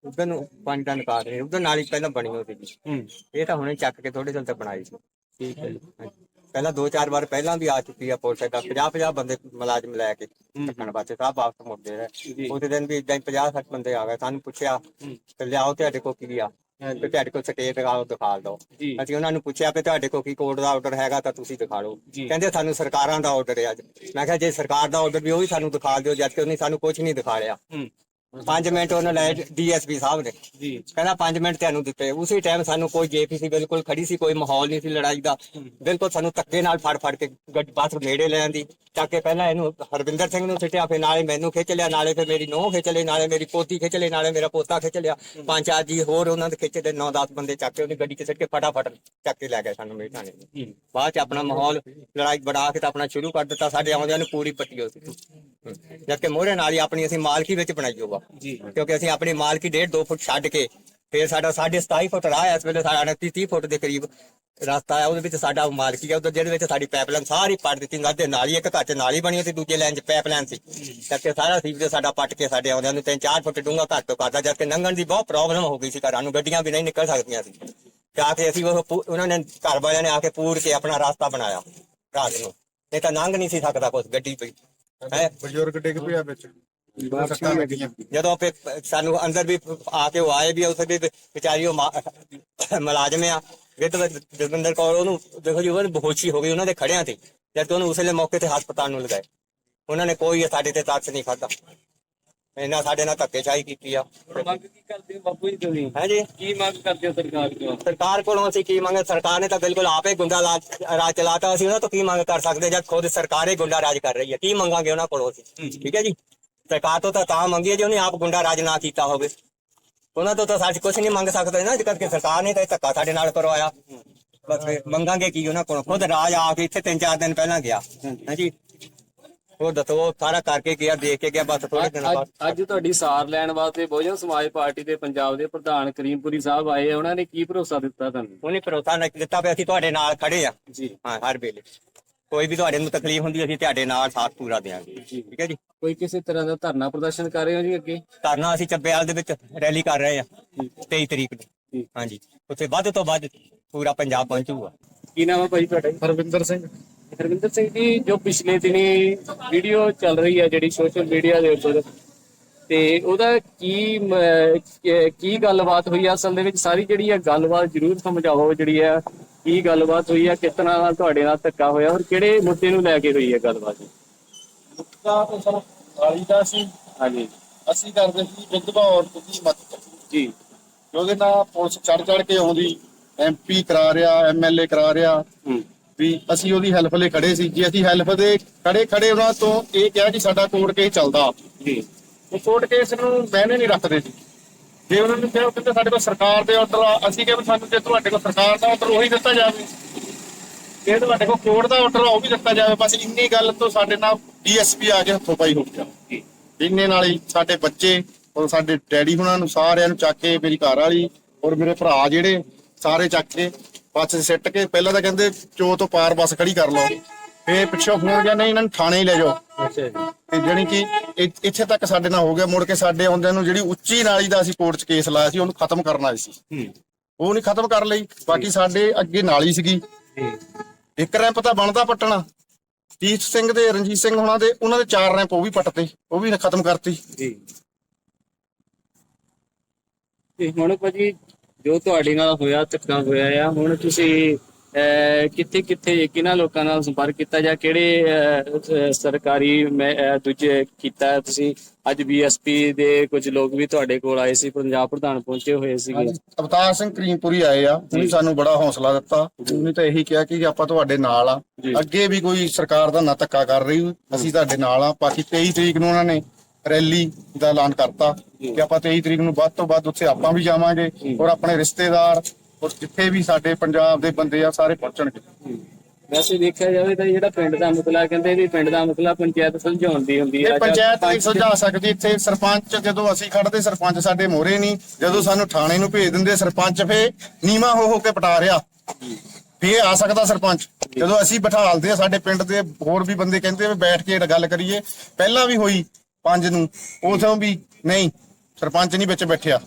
ਉਧਰ ਨੂੰ ਪਾਣੀ ਦਾ ਨਿਕਾਸ ਨਹੀਂ ਉਧਰ ਨਾਲੀ ਪਹਿਲਾਂ ਬਣੀ ਹੋਈ ਸੀ ਹੂੰ। ਇਹ ਤਾਂ ਹੁਣੇ ਚੱਕ ਕੇ ਥੋੜੇ ਦਿਨ ਤੱਕ ਬਣਾਈ ਸੀ। ਠੀਕ ਹੈ ਜੀ। ਹਾਂਜੀ। ਪਹਿਲਾਂ ਦੋ ਚਾਰ ਵਾਰ ਪਹਿਲਾਂ ਵੀ ਆ ਚੁੱਕੀ ਆ ਪੁਲਿਸ ਦਾ 50 50 ਬੰਦੇ ਮੁਲਾਜ਼ਮ ਲੈ ਕੇ ਚੱਕਣ ਵਾਸਤੇ ਸਭ ਵਾਪਸ ਮੁੜਦੇ ਜੀ। ਰਹੇ ਉਹਦੇ ਦਿਨ ਵੀ ਇਦਾਂ ਹੀ 50 60 ਬੰਦੇ ਆ ਗਏ ਸਾਨੂੰ ਪੁੱਛਿਆ ਤੇ ਲਿਆਓ ਤੁਹਾਡੇ ਕੋਲ ਕੀ ਆ। ਤੇ ਤੁਹਾਡੇ ਕੋਲ ਸਟੇਟ ਦਿਖਾਓ ਦਿਖਾ ਦਿਓ ਜੀ। ਅਸੀਂ ਉਹਨਾਂ ਨੂੰ ਪੁੱਛਿਆ ਵੀ ਤੁਹਾਡੇ ਕੋਲ ਕੀ ਕੋਰਟ ਦਾ ਆਰਡਰ ਹੈਗਾ ਤਾਂ ਤੁਸੀਂ ਦਿਖਾ ਲਓ। ਜੀ। ਕਹਿੰਦੇ ਸਾਨੂੰ ਸਰਕਾਰਾਂ ਦਾ ਆਰਡਰ ਹੈ ਅੱਜ। ਮੈਂ ਕਿਹਾ ਜੇ ਸਰਕਾਰ ਦਾ ਆਰਡਰ ਵੀ ਉਹ ਵੀ ਸਾਨੂੰ ਦਿਖਾ ਦਿਓ ਜਦ ਕਿ ਉਹਨੇ ਸਾਨੂੰ ਕੁਝ ਨਹੀਂ ਦਿਖਾਇਆ ਹੂੰ। 5 ਮਿੰਟ ਉਹਨਾਂ ਲੈ ਡੀਐਸਪੀ ਸਾਹਿਬ ਨੇ ਜੀ। ਕਹਿੰਦਾ 5 ਮਿੰਟ ਤੁਹਾਨੂੰ ਦਿੱਤੇ। ਉਸੇ ਟਾਈਮ ਸਾਨੂੰ ਕੋਈ ਜੇਪੀਸੀ ਬਿਲਕੁਲ ਖੜੀ ਸੀ ਕੋਈ ਮਾਹੌਲ ਨਹੀਂ ਸੀ ਲੜਾਈ ਦਾ। ਬਿਲਕੁਲ ਸਾਨੂੰ ਧੱਕੇ ਨਾਲ ਫੜ ਫੜ ਕੇ ਗੱਡੀ ਬੱਸ ਨੇੜੇ ਲੈ ਆਂਦੀ। ਚੱਕ ਕੇ ਪਹਿਲਾਂ ਇਹਨੂੰ ਹਰਵਿੰਦਰ ਸਿੰਘ ਨੂੰ ਸਿੱਟਿਆ ਫਿਰ ਨਾਲੇ ਮੈਨੂੰ ਖਿੱਚ ਲਿਆ ਨਾਲੇ ਫਿਰ ਮੇਰੀ ਨੂੰਹ ਖਿੱਚ ਲਈ ਨਾਲੇ ਮੇਰੀ ਪੋਤੀ ਖਿੱਚ ਲਈ ਨਾਲੇ ਮੇਰਾ ਪੋਤਾ ਖਿੱਚ ਲਿਆ। ਪੰਜ ਚਾਰ ਜੀ ਹੋਰ ਉਹਨਾਂ ਦੇ ਖਿੱਚ ਦੇ 9-10 ਬੰਦੇ ਚੱਕ ਕੇ ਉਹਨੇ ਗੱਡੀ 'ਚ ਸਿੱਟ ਕੇ ਫਟਾਫਟ ਚੱਕ ਕੇ ਲੈ ਗਏ ਸਾਨੂੰ ਮੇਰੇ ਥਾਣੇ। ਬਾਅਦ ਚ ਆਪਣਾ ਮਾਹੌਲ ਲੜਾਈ ਬੜਾ ਕੇ ਤਾਂ ਆਪਣਾ ਸ਼ੁਰੂ ਕਰ ਦਿੱਤਾ ਸਾਡੇ ਆਉਂਦਿਆਂ ਨੂੰ ਪੂਰੀ ਪੱਟੀ ਹੋ ਸੀ ਜਦ ਕਿ ਮੋਹਰੇ ਨਾਲ ਹੀ ਆਪਣੀ ਅਸੀਂ ਮਾਲਕੀ ਵਿੱਚ ਬਣਾਈ ਹੋਵਾ ਜੀ। ਕਿਉਂਕਿ ਅਸੀਂ ਆਪਣੀ ਮਾਲਕੀ ਡੇਢ ਦੋ ਫੁੱਟ ਛੱਡ ਕੇ ਫਿਰ ਸਾਡਾ 27 ਫੁੱਟ ਰਾਹ ਹੈ ਇਸ ਵੇਲੇ ਸਾਡਾ 30 30 ਫੁੱਟ ਦੇ ਕਰੀਬ ਰਸਤਾ ਹੈ ਉਹਦੇ ਵਿੱਚ ਸਾਡਾ ਮਾਲਕੀ ਹੈ ਉਹਦੇ ਜਿਹਦੇ ਵਿੱਚ ਸਾਡੀ ਪਾਈਪਲਾਈਨ ਸਾਰੀ ਪੱਟ ਦਿੱਤੀ ਨੱਦੇ ਨਾਲੀ ਇੱਕ ਚ ਨਾਲੀ ਬਣੀ ਤੇ ਦੂਜੇ ਲਾਈਨ ਚ ਪਾਈਪਲਾਈਨ ਸੀ। ਕਰਕੇ ਸਾਰਾ ਸੀਵਰੇਜ ਸਾਡਾ ਪੱਟ ਕੇ ਸਾਡੇ ਆਉਂਦਿਆਂ ਨੂੰ 3-4 ਫੁੱਟ ਡੂੰਘਾ ਘੱਟ ਤੋਂ ਕਰਦਾ ਜਦ ਕਿ ਲੰਘਣ ਦੀ ਬਹੁਤ ਪ੍ਰੋਬਲਮ ਹੋ ਗਈ ਸੀ ਘਰਾਂ ਨੂੰ ਗੱਡੀਆਂ ਵੀ ਨਹੀਂ ਨਿਕਲ ਸਕਦੀਆਂ ਸੀ। ਆ ਕੇ ਅਸੀਂ ਉਹ ਉਹਨਾਂ ਨੇ ਘਰ ਵਾਲਿਆਂ ਨੇ ਆ ਕੇ ਪੂਰ ਕੇ ਆਪਣਾ ਰਸਤਾ ਬਣਾਇਆ ਰਾਤ ਨੂੰ। ਨਹੀਂ ਤਾਂ ਲੰਘ ਨਹੀਂ ਸੀ ਸਕਦਾ ਕੁਛ ਗੱਡੀ ਪਈ ਹੈ? ਬਜ਼ੁਰਗ ਡਿੱਗ ਪਿਆ ਵਿੱਚ। ਲੱਗੀਆਂ। ਜਦੋਂ ਫਿਰ ਸਾਨੂੰ ਅੰਦਰ ਵੀ ਆ ਕੇ ਉਹ ਆਏ ਵੀ ਉਸ ਦੇ ਵਿਚਾਰੀ ਉਹ ਮਾ- ਮੁਲਾਜ਼ਮ ਆ। ਵਿਦ ਜਸਵਿੰਦਰ ਕੌਰ ਉਹਨੂੰ ਦੇਖੋ ਜੀ ਉਹ ਬੇਹੋਸ਼ੀ ਹੋ ਗਈ ਉਹਨਾਂ ਦੇ ਖੜਿਆਂ ਤੇ। ਜਦ ਕਿ ਉਹਨੂੰ ਉਸਲੇ ਮੌਕੇ ਤੇ ਹਸਪਤਾਲ ਨੂੰ ਲਗਾਏ। ਉਹਨਾਂ ਨੇ ਕੋਈ ਸਾਡੇ ਤੇ ਤਰਸ ਨਹੀਂ ਖਾਦਾ ਇਹਨਾਂ ਸਾਡੇ ਨਾਲ ਧੱਕੇਸ਼ਾਹੀ ਕੀਤੀ ਆ। ਮੰਗ ਕੀ ਕਰਦੇ ਹੋ ਬਾਪੂ ਜੀ ਤੁਸੀਂ? ਹੈ ਜੀ ਕੀ ਮੰਗ ਕਰਦੇ ਹੋ ਸਰਕਾਰ ਤੋਂ ਸਰਕਾਰ ਕੋਲੋਂ ਅਸੀਂ ਕੀ ਮੰਗੇ? ਸਰਕਾਰ ਨੇ ਤਾਂ ਬਿਲਕੁਲ ਆਪੇ ਗੁੰਡਾ ਰਾਜ ਰਾਜ ਚਲਾਤਾ। ਅਸੀਂ ਉਹਨਾਂ ਤੋਂ ਕੀ ਮੰਗ ਕਰ ਸਕਦੇ? ਜਦ ਖੁਦ ਸਰਕਾਰ ਹੀ ਗੁੰਡਾ ਰਾਜ ਕਰ ਰਹੀ ਹੈ। ਕੀ ਮੰਗਾਂਗੇ ਉਹਨਾਂ ਕੋਲੋਂ ਅਸੀਂ? ਠੀਕ ਹੈ ਜੀ? ਸਰਕਾਰ ਤੋਂ ਤਾਂ ਤਾਂ ਮੰਗੀ ਹੈ ਜੇ ਉਹਨੇ ਆਪ ਗੁੰਡਾ ਰਾਜ ਨਾ ਕੀਤਾ ਹੋਵੇ। ਉਹਨਾਂ ਤੋਂ ਤਾਂ ਸਾਡੀ ਕੁਝ ਨਹੀਂ ਮੰਗ ਸਕਦੇ ਨਾ। ਜਦ ਕਿ ਸਰਕਾਰ ਨੇ ਤਾਂ ਇਹ ਧੱਕਾ ਸਾਡੇ ਨਾਲ ਕਰਵਾਇਆ। ਬਸ ਮੰਗਾਂਗੇ ਕੀ ਉਹਨਾਂ ਕੋਲੋਂ? ਖੁਦ ਰਾਜ ਆ ਕੇ ਇੱਥੇ ਤਿੰਨ ਚਾਰ ਦਿਨ ਪਹਿਲਾਂ ਗਿਆ। ਹਾਂਜੀ। ਉਹ ਦੱਸੋ ਸਾਰਾ ਕਰਕੇ ਗਿਆ ਦੇਖ ਕੇ ਗਿਆ ਬਸ ਥੋੜੇ ਦਿਨਾਂ ਬਾਅਦ। ਅੱਜ ਅੱਜ ਤੁਹਾਡੀ ਸਾਰ ਲੈਣ ਵਾਸਤੇ ਬਹੁਜਨ ਸਮਾਜ ਪਾਰਟੀ ਦੇ ਪੰਜਾਬ ਦੇ ਪ੍ਰਧਾਨ ਕਰੀਮਪੁਰੀ ਸਾਹਿਬ ਆਏ ਆ, ਉਹਨਾਂ ਨੇ ਕੀ ਭਰੋਸਾ ਦਿੱਤਾ ਤੁਹਾਨੂੰ? ਉਹਨੇ ਭਰੋਸਾ ਨਾ ਦਿੱਤਾ ਵੀ ਅਸੀਂ ਤੁਹਾਡੇ ਨਾਲ ਖੜੇ ਆ। ਜੀ। ਹਾਂ ਹਰ ਵੇਲੇ। ਕੋਈ ਵੀ ਤੁਹਾਡੇ ਨੂੰ ਤਕਲੀਫ ਹੁੰਦੀ ਅਸੀਂ ਤੁਹਾਡੇ ਨਾਲ ਸਾਥ ਪੂਰਾ ਦੇਵਾਂਗੇ ਠੀਕ ਹੈ ਜੀ? ਕੋਈ ਕਿਸੇ ਤਰ੍ਹਾਂ ਦਾ ਧਰਨਾ ਪ੍ਰਦਰਸ਼ਨ ਕਰ ਰਹੇ ਹੋ ਜੀ ਅੱਗੇ? ਧਰਨਾ ਅਸੀਂ ਚੱਬੇਵਾਲ ਦੇ ਵਿੱਚ ਰੈਲੀ ਕਰ ਰਹੇ ਆ 23 ਤਰੀਕ ਨੂੰ। ਜੀ। ਹਾਂਜੀ। ਉੱਥੇ ਵੱਧ ਤੋਂ ਵੱਧ ਪੂਰਾ ਪੰਜਾਬ ਪਹੁੰਚੂਗਾ। ਕੀ ਨਾਮ ਹੈ ਭਾਈ ਤੁਹਾਡਾ ਜੀ? ਹਰਵਿੰਦਰ ਸਿੰਘ। ਹਰਵਿੰਦਰ ਸਿੰਘ ਜੀ ਜੋ ਪਿਛਲੇ ਦਿਨੀ ਵੀਡੀਓ ਚੱਲ ਰਹੀ ਹੈ ਜਿਹੜੀ ਸੋਸ਼ਲ ਮੀਡੀਆ ਦੇ ਉੱਪਰ ਤੇ ਉਹਦਾ ਕੀ ਮ, ਕੀ- ਗੱਲਬਾਤ ਹੋਈ ਆ? ਅਸਲ ਦੇ ਵਿੱਚ ਸਾਰੀ ਜਿਹੜੀ ਹੈ ਗੱਲਬਾਤ ਜ਼ਰੂਰ ਸਮਝਾਓ ਜਿਹੜੀ ਹੈ ਕੀ ਗੱਲਬਾਤ ਹੋਈ ਹੈ ਕਿਸ ਤਰ੍ਹਾਂ ਨਾਲ ਤੁਹਾਡੇ ਨਾਲ ਧੱਕਾ ਹੋਇਆ ਔਰ ਕਿਹੜੇ ਮੁੱਦੇ ਨੂੰ ਲੈ ਕੇ ਹੋਈ ਹੈ ਗੱਲਬਾਤ? ਮੁੱਦਾ ਤਾਂ ਸਰ ਦਾ ਸੀ। ਹਾਂਜੀ। ਅਸੀਂ ਕਰਦੇ ਸੀ ਵਿਧਵਾ ਔਰਤ ਦੀ ਮਦਦ। ਜੀ। ਉਹਦੇ ਨਾਲ ਪੁਲਿਸ ਚੜ ਚੜ ਕੇ ਆਉਂਦੀ। ਐਮਪੀ ਕਰਾ ਰਿਹਾ ਐਮਐਲਏ ਕਰਾ ਰਿਹਾ। ਹੂੰ। ਵੀ ਅਸੀਂ ਉਹਦੀ ਹੈਲਪ ਲਈ ਖੜੇ ਸੀ। ਜੇ ਅਸੀਂ ਹੈਲਪ ਦੇ ਖੜੇ ਖੜੇ ਉਹਨਾਂ ਤੋਂ ਇਹ ਕਿਹਾ ਕਿ ਸਾਡਾ ਕੋਰਟ ਕੇਸ ਚੱਲਦਾ। ਜੀ। ਉਹ ਕੋਰਟ ਕੇਸ ਨੂੰ ਮੈਨੇ ਨਹੀਂ ਰੱਖਦੇ ਸੀ ਜੇ ਉਹਨਾਂ ਨੂੰ ਕਿਹਾ ਕਿ ਸਾਡੇ ਕੋਲ ਸਰਕਾਰ ਦੇ ਆਰਡਰ ਅਸੀਂ ਕਿਹਾ ਸਾਨੂੰ ਜੇ ਤੁਹਾਡੇ ਕੋਲ ਸਰਕਾਰ ਦਾ ਆਰਡਰ ਉਹੀ ਦਿੱਤਾ ਜਾਵੇ। ਜੇ ਤੁਹਾਡੇ ਕੋਲ ਕੋਰਟ ਦਾ ਆਰਡਰ ਉਹ ਵੀ ਦਿੱਤਾ ਜਾਵੇ। ਬਸ ਇੰਨੀ ਗੱਲ ਤੋਂ ਸਾਡੇ ਨਾਲ ਡੀਐਸਪੀ ਆ ਕੇ ਹੱਥੋਂ ਪਾਈ ਹੋ ਗਿਆ। ਇੰਨੇ ਨਾਲ ਹੀ ਸਾਡੇ ਬੱਚੇ ਔਰ ਸਾਡੇ ਡੈਡੀ ਹੁਣਾਂ ਨੂੰ ਸਾਰਿਆਂ ਨੂੰ ਚੱਕ ਕੇ ਮੇਰੀ ਘਰ ਵਾਲੀ ਔਰ ਮੇਰੇ ਭਰਾ ਜਿਹੜੇ ਸਾਰੇ ਚੱਕ ਕੇ ਬੱਸ ਸਿੱਟ ਕੇ ਪਹਿਲਾਂ ਤਾਂ ਕਹਿੰਦੇ ਚੋ ਤੋਂ ਪਾਰ ਬੱਸ ਖੜੀ ਕਰ ਲਓ। ਫੇਰ ਪਿੱਛੋਂ ਫੋਨ ਗਿਆ ਨਹੀਂ ਇਹਨਾਂ ਨੂੰ ਥਾਣੇ ਹੀ ਲੈ ਜਾਓ। ਅੱਛਾ ਜੀ। ਤੇ ਕਿ ਇ- ਇੱਥੇ ਤੱਕ ਸਾਡੇ ਨਾਲ ਹੋ ਗਿਆ ਮੁੜ ਕੇ ਸਾਡੇ ਆਉਂਦਿਆਂ ਨੂੰ ਜਿਹੜੀ ਉੱਚੀ ਨਾਲੀ ਦਾ ਅਸੀਂ ਕੋਰਟ 'ਚ ਕੇਸ ਲਾਇਆ ਸੀ ਉਹਨੂੰ ਖਤਮ ਕਰਨ ਆਏ ਸੀ ਉਹ ਨਹੀਂ ਖਤਮ ਕਰ ਲਈ ਬਾਕੀ ਸਾਡੇ ਅੱਗੇ ਨਾਲੀ ਸੀਗੀ। ਇੱਕ ਰੈਂਪ ਤਾਂ ਬਣਦਾ ਪੱਟਣਾ। ਤੀਰਥ ਸਿੰਘ ਦੇ ਰਣਜੀਤ ਸਿੰਘ ਹੋਣਾ ਦੇ ਉਹਨਾਂ ਦੇ ਚਾਰ ਰੈਂਪ ਉਹ ਵੀ ਪੱਟਤੇ ਉਹ ਵੀ ਖਤਮ ਕਰਤੀ। ਜੀ। ਤੇ ਹੁਣ ਭਾਜੀ ਜੋ ਤੁਹਾਡੇ ਨਾਲ ਹੋਇਆ ਧੱਕਾ ਹੋਇਆ ਆ ਹੁਣ ਤੁਸੀਂ ਕਿੱਥੇ ਕਿੱਥੇ ਕਿਹਨਾਂ ਲੋਕਾਂ ਨਾਲ ਸੰਪਰਕ ਕੀਤਾ ਜਾਂ ਕਿਹੜੇ ਸਰਕਾਰੀ ਦੂਜੇ ਕੀਤਾ ਤੁਸੀਂ? ਅੱਜ ਬੀਐਸਪੀ ਦੇ ਕੁਝ ਲੋਕ ਵੀ ਤੁਹਾਡੇ ਕੋਲ ਆਏ ਸੀ ਪੰਜਾਬ ਪ੍ਰਧਾਨ ਪਹੁੰਚੇ ਹੋਏ ਸੀਗੇ। ਅਵਤਾਰ ਸਿੰਘ ਕਰੀਮਪੁਰੀ ਆਏ ਆ ਉਹਨੇ ਸਾਨੂੰ ਬੜਾ ਹੌਸਲਾ ਦਿੱਤਾ। ਉਹਨੇ ਤਾਂ ਇਹੀ ਕਿਹਾ ਕਿ ਆਪਾਂ ਤੁਹਾਡੇ ਨਾਲ ਆ। ਅੱਗੇ ਵੀ ਕੋਈ ਸਰਕਾਰ ਦਾ ਨਾ ਧੱਕਾ ਕਰ ਰਹੀ ਅਸੀਂ ਤੁਹਾਡੇ ਨਾਲ ਆ। ਬਾਕੀ 23 ਤਰੀਕ ਨੂੰ ਉਹਨਾਂ ਨੇ ਰੈਲੀ ਦਾ ਐਲਾਨ ਕਰਤਾ ਕਿ ਆਪਾਂ 23 ਤਰੀਕ ਨੂੰ ਵੱਧ ਤੋਂ ਵੱਧ ਉੱਥੇ ਆਪਾਂ ਵੀ ਜਾਵਾਂਗੇ ਔਰ ਆਪਣੇ ਰਿਸ਼ਤੇਦਾਰ ਔਰ ਜਿੱਥੇ ਵੀ ਸਾਡੇ ਪੰਜਾਬ ਦੇ ਬੰਦੇ ਆ ਸਾਰੇ ਪਹੁੰਚਣਗੇ। ਵੈਸੇ ਦੇਖਿਆ ਜਾਵੇ ਤਾਂ ਜਿਹੜਾ ਪਿੰਡ ਦਾ ਮਸਲਾ ਕਹਿੰਦੇ ਵੀ ਪਿੰਡ ਦਾ ਮਸਲਾ ਪੰਚਾਇਤ ਸੁਲਝਾਉਣ ਦੀ ਹੁੰਦੀ ਹੈ ਇਹ ਪੰਚਾਇਤ ਨਹੀਂ ਸੁਲਝਾ ਸਕਦੀ ਇੱਥੇ ਸਰਪੰਚ ਜਦੋਂ ਅਸੀਂ ਖੜਦੇ ਸਰਪੰਚ ਸਾਡੇ ਮੋਰੇ ਨਹੀਂ ਜਦੋਂ ਸਾਨੂੰ ਥਾਣੇ ਨੂੰ ਭੇਜ ਦਿੰਦੇ ਸਰਪੰਚ ਫੇ ਨੀਵਾ ਹੋ ਹੋ ਕੇ ਪਟਾ ਰਿਹਾ। ਫੇ ਆ ਸਕਦਾ ਸਰਪੰਚ। ਜਦੋਂ ਅਸੀਂ ਬਿਠਾਲਦੇ ਆ ਸਾਡੇ ਪਿੰਡ ਦੇ ਹੋਰ ਵੀ ਬੰਦੇ ਕਹਿੰਦੇ ਵੀ ਬੈਠ ਕੇ ਗੱਲ ਕਰੀਏ ਪਹਿਲਾਂ ਵੀ ਹੋਈ ਪੰਜ ਨੂੰ। ਉਦੋਂ ਵੀ ਨਹੀਂ ਸਰਪੰਚ ਨਹੀਂ ਵਿੱਚ ਬੈਠਿਆ।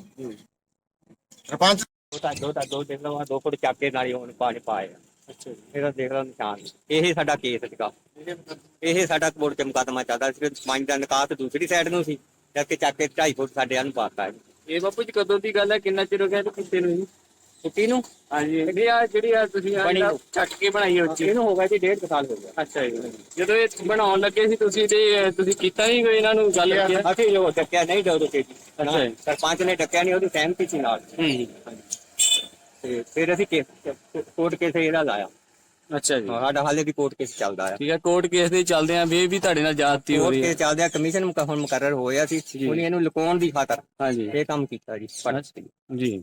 ਸਰਪੰਚ ਦੋ ਤਾਂ ਦੋ ਤਾਂ ਦੋ ਦੇਖ ਲਵਾਂ ਦੋ ਫੁੱਟ ਚੱਕ ਕੇ ਨਾਲੀ ਹੁਣ ਪਾਣੀ ਪਾਇਆ। ਅੱਛਾ ਇਹਦਾ ਦੇਖ ਲਓ ਨਿਸ਼ਾਨ। ਇਹ ਸਾਡਾ ਕੇਸ ਸੀਗਾ। ਇਹ ਸਾਡਾ ਕੋਰਟ ਚ ਮੁਕੱਦਮਾ ਚੱਲਦਾ ਸੀ ਪੰਜ ਦਾ ਨਿਕਾਸ ਦੂਸਰੀ ਸਾਈਡ ਨੂੰ ਸੀ ਜਦ ਕਿ ਚੱਕ ਕੇ 2.5 ਫੁੱਟ ਸਾਡੇ ਨੂੰ ਪਾਤਾ। ਇਹ ਬਾਪੂ ਜੀ ਕਦੋਂ ਦੀ ਗੱਲ ਹੈ? ਕਿੰਨਾ ਚਿਰ ਹੋ ਗਿਆ ਇਹਨੂੰ ਕਿਤੇ ਨੂੰ ਜੀ? ਛੁੱਟੀ ਨੂੰ? ਹਾਂਜੀ। ਇਹ ਆ ਜਿਹੜੀ ਆ ਤੁਸੀਂ ਬਣੀ ਜਿਹੜਾ ਨੂੰ। ਚੱਕ ਕੇ ਬਣਾਈ ਉੱਚੀ ਇਹਨੂੰ ਹੋ ਗਿਆ ਜੀ ਡੇਢ ਕੁ ਸਾਲ ਹੋ ਗਿਆ। ਅੱਛਾ ਜੀ। ਜਦੋਂ ਇਹ ਬਣਾਉਣ ਲੱਗੇ ਸੀ ਤੁਸੀਂ ਤੇ ਅਹ, ਤੁਸੀਂ ਕੀਤਾ ਨਹੀਂ ਕੋਈ ਇਹਨਾਂ ਨੂੰ ਗੱਲ ਕੀ ਅਸੀਂ ਜੋ ਟੱਕਿਆ ਨਹੀਂ ਦੋ ਕੇ ਅੱਛਾ ਜੀ। ਸਰਪੰਚ ਨੇ ਟੱਕਿਆ ਨਹੀਂ ਉਹਦੀ ਸਹਿਮਤੀ ਸੀ ਨਾਲ। ਹੂੰ ਤੇ ਫਿਰ ਅਸੀਂ ਕੇਸ ਕੋਰਟ ਕੇਸ ਇਹਦਾ ਲਾਇਆ। ਅੱਛਾ ਜੀ। ਸਾਡਾ ਹਾਲੇ ਵੀ ਕੋਰਟ ਕੇਸ ਚੱਲਦਾ ਆ। ਠੀਕ ਹੈ ਕੋਰਟ ਕੇਸ ਦੇ ਚੱਲਦੇ ਆ ਵੀ ਇਹ ਵੀ ਤੁਹਾਡੇ ਨਾਲ ਜ਼ਿਆਦਤੀ ਹੋ ਕੋਰਟ ਰਹੀ ਹੈ। ਕੇਸ ਚੱਲਦੇ ਆ ਕਮਿਸ਼ਨ ਮੁਕ- ਹੁਣ ਮੁਕਰਰ ਹੋਇਆ ਸੀ। ਉਹਨੇ ਇਹਨੂੰ ਲੁਕਾਉਣ ਦੀ ਖਾਤਰ ਹਾਂਜੀ। ਇਹ ਕੰਮ ਕੀਤਾ ਜੀ। ਪੜ੍ਹ ਜੀ।